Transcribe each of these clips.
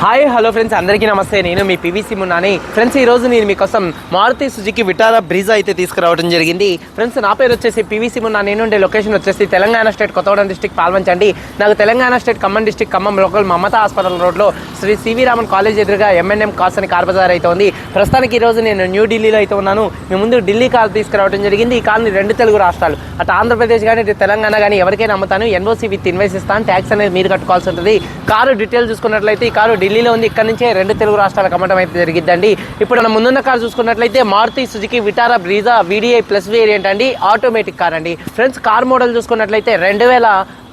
Hi hello friends అందరికీ నమస్తే. నేను మీ పివిసి మున్నాని. ఫ్రెండ్స్ ఈ రోజు నేను మీకోసం మారుతి సుజుకి విటారా బ్రీజా అయితే తీసుకురావడం జరిగింది. ఫ్రెండ్స్ నా పేరు వచ్చేసి పివిసి మున్నా. నేను ఉండే లొకేషన్ వచ్చేసి తెలంగాణ స్టేట్ కొత్తగూడెం డిస్టిక్ పాల్వంచండి. నాకు Telangana state Khammam district Khammam local Mamata hospital రోడ్లో శ్రీ సివి రామన్ కాలేజ్ ఎదురుగా ఎంఎన్ఎం కాస్ అని కార్ బజార్ అయితే ఉంది. ప్రస్తుతానికి ఈ రోజు నేను న్యూఢిల్లీలో అయితే ఉన్నాను. మీ ముందు ఢిల్లీ కార్ తీసుకురావడం జరిగింది. ఈ కార్ని రెండు తెలుగు రాష్ట్రాలు అటు ఆంధ్రప్రదేశ్ కానీ తెలంగాణ కానీ ఎవరికైనా అమ్ముతాను. ఎన్ఓసి విత్ ఇన్వెస్ట్ ఇస్తాను ట్యాక్స్ అనేది మీరు కట్టుకోవాల్సి ఉంటుంది. కారు డీటెయిల్ చూసుకున్నట్లయితే ఈ కారు ఢిల్లీలో ఉంది. ఇక్కడ నుంచే రెండు తెలుగు రాష్ట్రాలకు అమ్మటం అయితే జరిగిద్దండి. ఇప్పుడు మనం ముందున్న కారు చూసుకున్నట్లయితే Maruti Suzuki Vitara Brezza VDI plus variant అండి. ఆటోమేటిక్ కార్ అండి. ఫ్రెండ్స్ కార్ మోడల్ చూసుకున్నట్లయితే రెండు వేల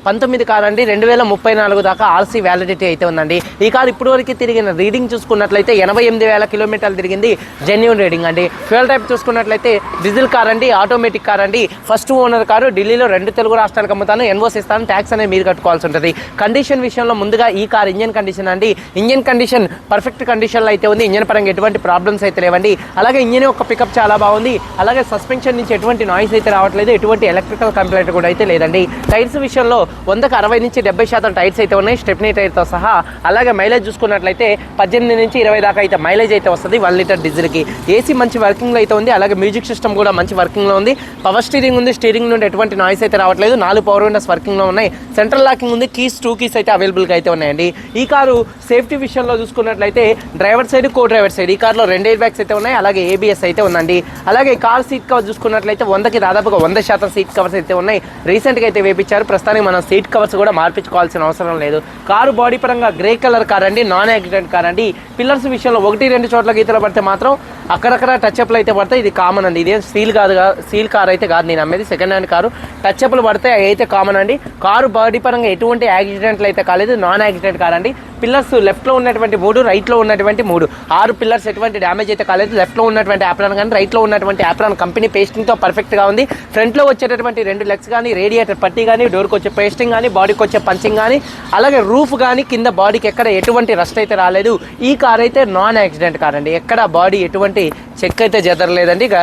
పంతొమ్మిది కార్ అండి రెండు వేల ముప్పై నాలుగు దాకా ఆర్సీ వ్యాలిడిటీ అయితే ఉందండి. ఈ కార్ ఇప్పటి వరకు తిరిగిన రీడింగ్ చూసుకున్నట్లయితే ఎనభై ఎనిమిది వేల కిలోమీటర్లు తిరిగింది జెన్యున్ రీడింగ్ అండి. ఫ్యూల్ టైప్ చూసుకున్నట్లయితే డీజిల్ కార్ అండి ఆటోమేటిక్ కార్ అండి. ఫస్ట్ ఓనర్ కారు ఢిల్లీలో రెండు తెలుగు రాష్ట్రాలకు అమ్ముతాను ఎన్వోస్ ఇస్తాను ట్యాక్స్ అనేది మీరు కట్టుకోవాల్సి ఉంటుంది. కండిషన్ విషయంలో ముందుగా ఈ కార్ ఇంజన్ కండిషన్ అండి. ఇంజన్ కండిషన్ పర్ఫెక్ట్ కండిషన్లో అయితే ఉంది. ఇంజన్ పరంగా ఎటువంటి ప్రాబ్లమ్స్ అయితే లేవండి. అలాగే ఇంజన్ యొక్క పికప్ చాలా బాగుంది. అలాగే సస్పెన్షన్ నుంచి ఎటువంటి నాయిస్ అయితే రావట్లేదు. ఎటువంటి ఎలక్ట్రికల్ కంప్లైంట్ కూడా అయితే లేదండి. టైర్స్ విషయంలో వందకు అరవై నుంచి డెబ్బై శాతం టైర్స్ అయితే ఉన్నాయి. స్టెప్నీ టైర్తో సహా అలాగే మైలేజ్ చూసుకున్నట్లయితే పద్దెనిమిది నుంచి ఇరవై దాకా అయితే మైలేజ్ అయితే వస్తుంది వన్ లీటర్ డీజిల్కి. ఏసీ మంచి వర్కింగ్లో అయితే ఉంది. అలాగే మ్యూజిక్ సిస్టమ్ కూడా మంచి వర్కింగ్లో ఉంది. పవర్ స్టీరింగ్ ఉంది. స్టీరింగ్ నుండి ఎటువంటి నాయిస్ అయితే రావట్లేదు. నాలుగు పవర్ విండోస్ వర్కింగ్లో ఉన్నాయి. సెంట్రల్ లాకింగ్ ఉంది. కీస్ టూ కీస్ అయితే అవైలబుల్గా అయితే ఉన్నాయండి. ఈ కారు సేఫ్టీ విషయంలో చూసుకున్నట్లయితే driver side co driver side ఈ కార్లో రెండు ఎయిర్ బ్యాగ్స్ అయితే ఉన్నాయి. అలాగే ఏబిఎస్ అయితే ఉందండి. అలాగే కార్ సీట్ కవర్ చూసుకున్నట్లయితే వందకి దాదాపుగా వంద శాతం సీట్ కవర్స్ అయితే ఉన్నాయి. రీసెంట్గా అయితే వేపించారు. ప్రస్తుతానికి మనం సీట్ కవర్స్ కూడా మార్పించుకోవాల్సిన అవసరం లేదు. కారు బాడీ పరంగా గ్రే కలర్ కార్ అండి నాన్ యాక్సిడెంట్ కార్ అండి పిల్లర్స్ విషయంలో ఒకటి రెండు చోట్ల గీతలు పడితే మాత్రం అక్కడక్కడ టచ్ అప్లు అయితే పడతాయి. ఇది కామన్ అండి. ఇదేం సీల్ కాదు సీల్ కార్ అయితే కాదు నేను అమ్మేది. Second hand car. టచ్ అప్లు పడితే అయితే కామన్ అండి. కారు బాడీ పరంగా ఎటువంటి యాక్సిడెంట్లు అయితే కాలేదు. నాన్ యాక్సిడెంట్ కార్ అండి పిల్లర్స్ లెఫ్ట్లో ఉన్నటువంటి మూడు రైట్లో ఉన్నటువంటి మూడు. ఆరు పిల్లర్స్ ఎటువంటి డ్యామేజ్ అయితే కాలేదు. లెఫ్ట్లో ఉన్నటువంటి యాప్రాన్ కానీ రైట్లో ఉన్నటువంటి యాప్రాన్ కంపెనీ పేస్టింగ్తో పర్ఫెక్ట్గా ఉంది. ఫ్రంట్లో వచ్చేటటువంటి రెండు లెగ్స్ కానీ రేడియేటర్ పట్టి కానీ డోర్కి వచ్చే టెస్టింగ్ కానీ బాడీకి వచ్చే పంచింగ్ కానీ అలాగే రూఫ్ కానీ కింద బాడీకి ఎక్కడ ఎటువంటి రస్ట్ అయితే రాలేదు. ఈ కార్ అయితే నాన్ యాక్సిడెంట్ కార్ అండి. ఎక్కడ బాడీ ఎటువంటి చెక్ అయితే జరగలేదండి ఇక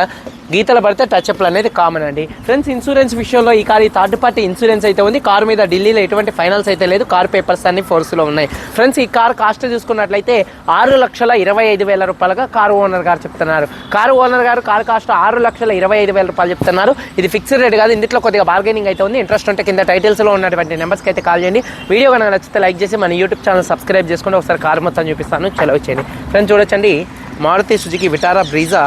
గీతలు పడితే టచ్అప్లు అనేది కామన్ అండి. ఫ్రెండ్స్ ఇన్సూరెన్స్ విషయంలో ఈ కార్ ఈ థర్డ్ పార్టీ ఇన్సూరెన్స్ అయితే ఉంది. కార్ మీద ఢిల్లీలో ఎటువంటి ఫైనల్స్ అయితే లేదు. కార్ పేపర్స్ అన్ని ఫోర్స్లో ఉన్నాయి. ఫ్రెండ్స్ ఈ కార్ కాస్ట్ చూసుకున్నట్లయితే ఆరు లక్షల ఇరవై ఐదు వేల రూపాయలుగా కారు ఓనర్ గారు చెప్తున్నారు. కారు ఓనర్ గారు కారు కాస్ట్ ఆరు లక్షల ఇరవై ఐదు వేల రూపాయలు చెప్తున్నారు. ఇది ఫిక్స్డ్ రేట్ కాదు. ఇందులో కొద్దిగా బార్గెనింగ్ అయితే ఉంది. ఇంట్రెస్ట్ ఉంటే కింద టైటిల్స్లో ఉన్నటువంటి నెంబర్స్కి అయితే కాల్ చేయండి. వీడియో కనుక నచ్చితే లైక్ చేసి మన యూట్యూబ్ ఛానల్ సబ్స్క్రైబ్ చేసుకుని ఒకసారి కార్ మొత్తం చూపిస్తాను. చలో చేయండి. ఫ్రెండ్స్ చూడొచ్చండి. Maruti Suzuki Vitara Brezza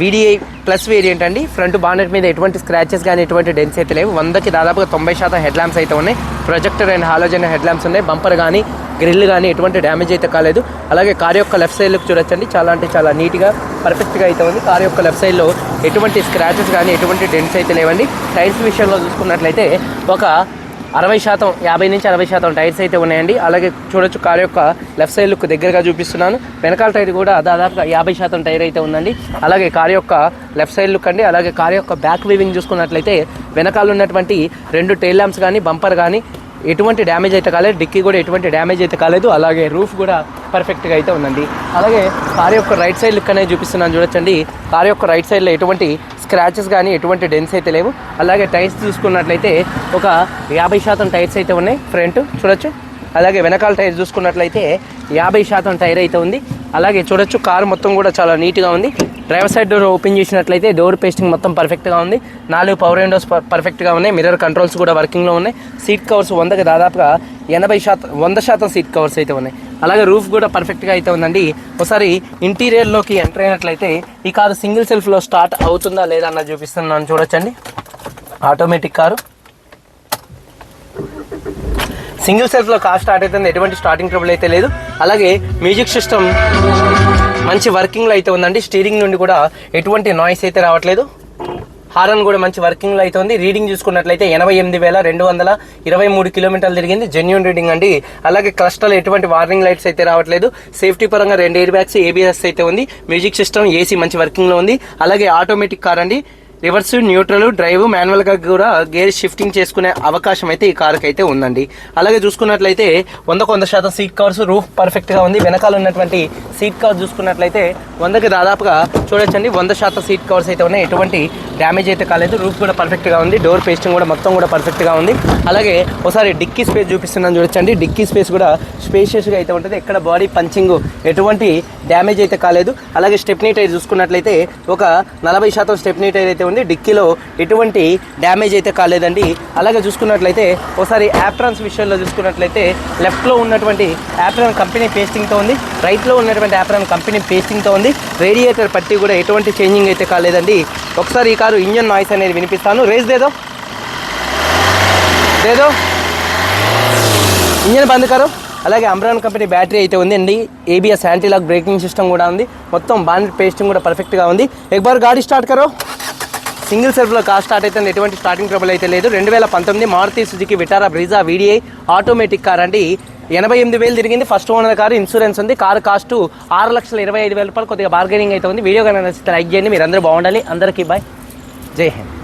VDI plus variant అండి. ఫ్రంట్ బానెట్ మీద ఎటువంటి స్క్రాచెస్ కానీ ఎటువంటి డెన్స్ అయితే లేవు. వందకి దాదాపుగా తొంభై శాతం హెడ్ ల్యాంప్స్ అయితే ఉన్నాయి. Projector and halogen head lamps ఉన్నాయి. బంపర్ కానీ గ్రిల్ కానీ ఎటువంటి డ్యామేజ్ అయితే కాలేదు. అలాగే కార్ యొక్క లెఫ్ట్ సైడ్ లుక్ చూడొచ్చండి. చాలా అంటే చాలా నీట్గా పర్ఫెక్ట్గా అయితే ఉంది. కార్ యొక్క లెఫ్ట్ సైడ్లో ఎటువంటి స్క్రాచెస్ కానీ ఎటువంటి డెన్స్ అయితే లేవండి. టైర్స్ విషయంలో చూసుకున్నట్లయితే ఒక అరవై శాతం యాభై నుంచి అరవై శాతం టైర్స్ అయితే ఉన్నాయండి. అలాగే చూడొచ్చు కార్ యొక్క లెఫ్ట్ సైడ్ లుక్ దగ్గరగా చూపిస్తున్నాను. వెనకాల టైర్ కూడా దాదాపుగా యాభై శాతం టైర్ అయితే ఉందండి. అలాగే కార్ యొక్క లెఫ్ట్ సైడ్ లుక్ అండి అలాగే కార్ యొక్క బ్యాక్ వీవింగ్ చూసుకున్నట్లయితే వెనకాల ఉన్నటువంటి రెండు టైల్ ల్యాంప్స్ కానీ బంపర్ కానీ ఎటువంటి డ్యామేజ్ అయితే కాలేదు. డిక్కీ కూడా ఎటువంటి డ్యామేజ్ అయితే కాలేదు. అలాగే రూఫ్ కూడా పర్ఫెక్ట్గా అయితే ఉందండి. అలాగే కార్ యొక్క రైట్ సైడ్ లుక్ అనేది చూపిస్తున్నాను. చూడొచ్చండి. కార్ యొక్క రైట్ సైడ్లో ఎటువంటి స్క్రాచెస్ కానీ ఎటువంటి డెన్స్ అయితే లేవు. అలాగే టైర్స్ చూసుకున్నట్లయితే ఒక యాభై శాతం టైర్స్ అయితే ఉన్నాయి. ఫ్రంట్ చూడొచ్చు. అలాగే వెనకాల టైర్ చూసుకున్నట్లయితే యాభై శాతం టైర్ అయితే ఉంది. అలాగే చూడొచ్చు కారు మొత్తం కూడా చాలా నీట్గా ఉంది. డ్రైవర్ సైడ్ డోర్ ఓపెన్ చేసినట్లయితే డోర్ పేస్టింగ్ మొత్తం పర్ఫెక్ట్గా ఉంది. నాలుగు పవర్ విండోస్ పర్ఫెక్ట్గా ఉన్నాయి. మిర్రర్ కంట్రోల్స్ కూడా వర్కింగ్లో ఉన్నాయి. సీట్ కవర్స్ వందకి దాదాపుగా ఎనభై శాతం వంద శాతం సీట్ కవర్స్ అయితే ఉన్నాయి. అలాగే రూఫ్ కూడా పర్ఫెక్ట్గా అయితే ఉందండి. ఒకసారి ఇంటీరియర్లోకి ఎంటర్ అయినట్లయితే ఈ కారు సింగిల్ సెల్ఫ్లో స్టార్ట్ అవుతుందా లేదా అన్నది చూపిస్తున్నాను. చూడొచ్చండి. Automatic car. సింగిల్ సెల్ఫ్లో కార్ స్టార్ట్ అవుతుంది. ఎటువంటి స్టార్టింగ్ ట్రబుల్ అయితే లేదు. అలాగే మ్యూజిక్ సిస్టమ్ మంచి వర్కింగ్లో అయితే ఉందండి. స్టీరింగ్ నుండి కూడా ఎటువంటి నాయిస్ అయితే రావట్లేదు. హారన్ కూడా మంచి వర్కింగ్లో అయితే ఉంది. రీడింగ్ చూసుకున్నట్లయితే ఎనభై ఎనిమిది వేల రెండు వందల ఇరవై మూడు కిలోమీటర్లు తిరిగింది. జెన్యున్ రీడింగ్ అండి. అలాగే క్లస్టర్ ఎటువంటి వార్నింగ్ లైట్స్ అయితే రావట్లేదు. సేఫ్టీ పరంగా రెండు ఎయిర్ బ్యాగ్స్ ఏబిఎస్ అయితే ఉంది. మ్యూజిక్ సిస్టమ్ ఏసీ మంచి వర్కింగ్లో ఉంది. అలాగే ఆటోమేటిక్ కార్ అండి. రివర్స్ న్యూట్రల్ డ్రైవ్ మాన్యువల్గా కూడా గేర్ షిఫ్టింగ్ చేసుకునే అవకాశం అయితే ఈ కారుకి అయితే ఉందండి. అలాగే చూసుకున్నట్లయితే వందకు వంద శాతం సీట్ కవర్స్ రూఫ్ పర్ఫెక్ట్గా ఉంది. వెనకాల ఉన్నటువంటి సీట్ కవర్ చూసుకున్నట్లయితే వందకి దాదాపుగా చూడొచ్చండి. వంద శాతం సీట్ కవర్స్ అయితే ఉన్నాయి. ఎటువంటి డ్యామేజ్ అయితే కాలేదు. రూఫ్ కూడా పర్ఫెక్ట్గా ఉంది. డోర్ పేస్టింగ్ కూడా మొత్తం కూడా పర్ఫెక్ట్గా ఉంది. అలాగే ఒకసారి డిక్కీ స్పేస్ చూపిస్తున్నాను చూడొచ్చండి. డిక్కీ స్పేస్ కూడా స్పేషియస్గా అయితే ఉంటుంది. ఎక్కడ బాడీ పంచింగ్ ఎటువంటి డ్యామేజ్ అయితే కాలేదు. అలాగే స్టెప్నీ టైర్ చూసుకున్నట్లయితే ఒక నలభై శాతం స్టెప్నీ టైర్ అయితే ఉంది. డిక్కీలో ఎటువంటి డ్యామేజ్ అయితే కాలేదండి. అలాగే చూసుకున్నట్లయితే ఒకసారి యాప్ట్రాన్స్ విషయంలో చూసుకున్నట్లయితే లెఫ్ట్లో ఉన్నటువంటి యాప్ట్రాన్ కంపెనీ పేస్టింగ్తో ఉంది. రైట్లో ఉన్నటువంటి యాప్ట్రాన్ కంపెనీ పేస్టింగ్తో ఉంది. రేడియేటర్ పట్టి కూడా ఎటువంటి చేంజింగ్ అయితే కాలేదండి. ఒకసారి ఈ కారు ఇంజన్ నాయిస్ అనేది వినిపిస్తాను. రేస్ దేదో. దేదో. ఇంజన్ బంద్ కారు. అలాగే అమ్రాన్ కంపెనీ బ్యాటరీ అయితే ఉంది. అండి ఏబిఎస్ యాంటీలాక్ బ్రేకింగ్ సిస్టమ్ కూడా ఉంది. మొత్తం బాండ్ పేస్టింగ్ కూడా పర్ఫెక్ట్గా ఉంది. ఎక్ బార్ గాడి స్టార్ట్ కరో. సింగిల్ సెల్ఫ్లో కార్ స్టార్ట్ అయితే ఎటువంటి స్టార్టింగ్ ట్రబుల్ అయితే లేదు. రెండు వేల పంతొమ్మిది Maruti Suzuki Vitara Brezza VDI automatic car అండి. ఎనభై ఎనిమిది వేలు తిరిగింది. ఫస్ట్ ఓనర్ కారు ఇన్సూరెన్స్ ఉంది. కారు కాస్ట్ ఆరు లక్షల ఇరవై ఐదు వేల రూపాయలు కొద్దిగా బార్గెనింగ్ అయితే ఉంది. వీడియో కనుక నచ్చితే లైక్ చేయండి. మీరు అందరూ బాగుండాలి. అందరికీ బాయ్ జై హింద్.